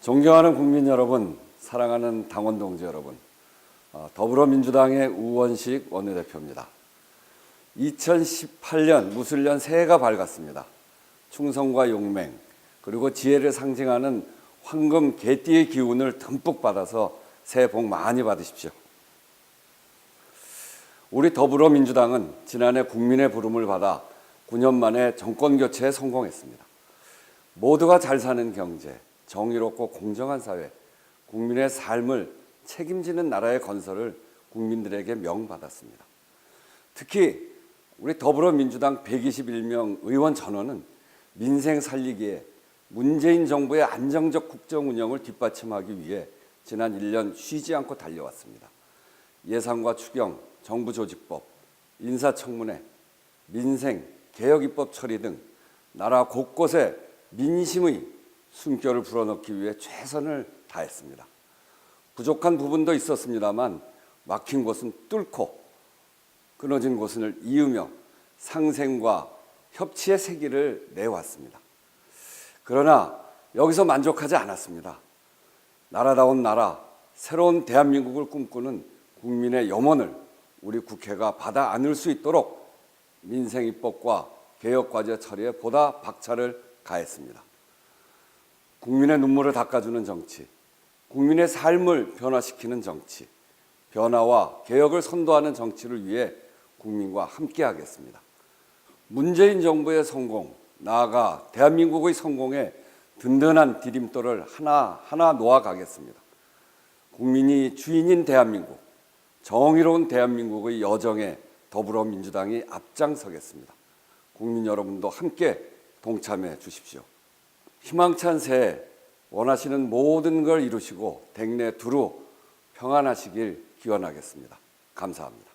존경하는 국민 여러분, 사랑하는 당원 동지 여러분, 어, 더불어민주당의 우원식 원내대표입니다. 2018년 무술년 새해가 밝았습니다. 충성과 용맹 그리고 지혜를 상징하는 황금 개띠의 기운을 듬뿍 받아서 새해 복 많이 받으십시오. 우리 더불어민주당은 지난해 국민의 부름을 받아 9년 만에 정권 교체에 성공했습니다. 모두가 잘 사는 경제, 정의롭고 공정한 사회, 국민의 삶을 책임지는 나라의 건설을 국민들에게 명받았습니다. 특히 우리 더불어민주당 121명 의원 전원은 민생 살리기에 문재인 정부의 안정적 국정 운영을 뒷받침하기 위해 지난 1년 쉬지 않고 달려왔습니다. 예산과 추경, 정부 조직법, 인사청문회, 민생, 개혁 입법 처리 등 나라 곳곳에 민심의 숨결을 불어넣기 위해 최선을 다했습니다. 부족한 부분도 있었습니다만 막힌 곳은 뚫고 끊어진 곳을 이으며 상생과 협치의 세기를 내왔습니다. 그러나 여기서 만족하지 않았습니다. 나라다운 나라, 새로운 대한민국을 꿈꾸는 국민의 염원을 우리 국회가 받아 안을 수 있도록 민생 입법과 개혁 과제 처리에 보다 박차를 가했습니다. 국민의 눈물을 닦아주는 정치, 국민의 삶을 변화시키는 정치, 변화와 개혁을 선도하는 정치를 위해 국민과 함께하겠습니다. 문재인 정부의 성공, 나아가 대한민국의 성공에 든든한 디딤돌을 하나하나 놓아가겠습니다. 국민이 주인인 대한민국, 정의로운 대한민국의 여정에 더불어민주당이 앞장서겠습니다. 국민 여러분도 함께 동참해 주십시오. 희망찬 새해 원하시는 모든 걸 이루시고 백내 두루 평안하시길 기원하겠습니다. 감사합니다.